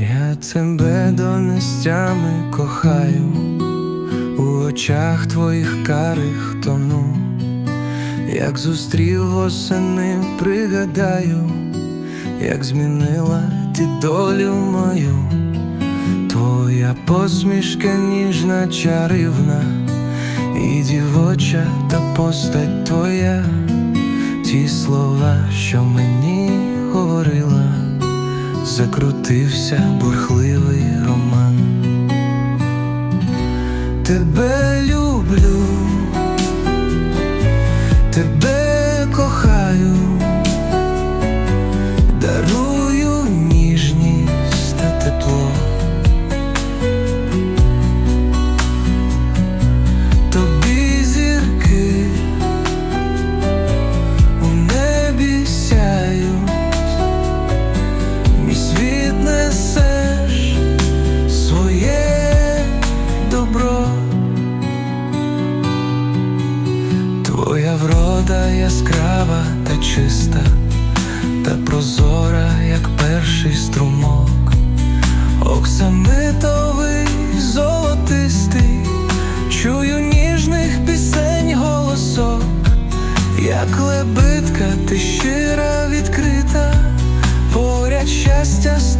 Я тебе донестями кохаю, у очах твоїх карих тону, як зустрів восени, пригадаю, як змінила ти долю мою, твоя посмішка ніжна, чаривна, і дівоча та постать твоя, ті слова, що мені говорила закрутився бурхливий роман. Тебе люблю, тебе яскрава та чиста, та прозора, як перший струмок, оксамитовий золотистий, чую ніжних пісень голосок. Як лебедка, ти щира відкрита, поряд щастя з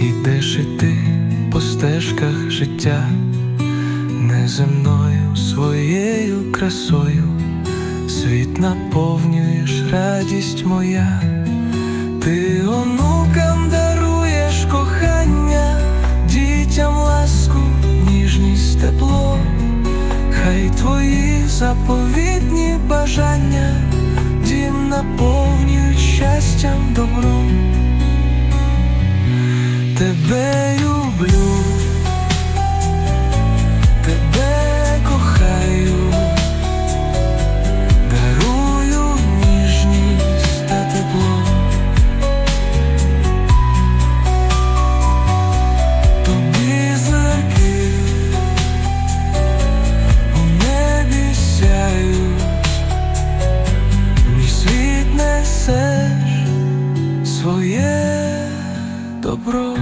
йдеш і ти по стежках життя, неземною своєю красою. Світ наповнюєш радість моя, ти онукам даруєш кохання, дітям ласку, ніжність, тепло, хай твої заповітні бажання, дім наповнюють щастям Тебе люблю, тебе кохаю. Дарую ніжність та тепло. Тобі зірки у небі сяють. Мій світ несеш своє добро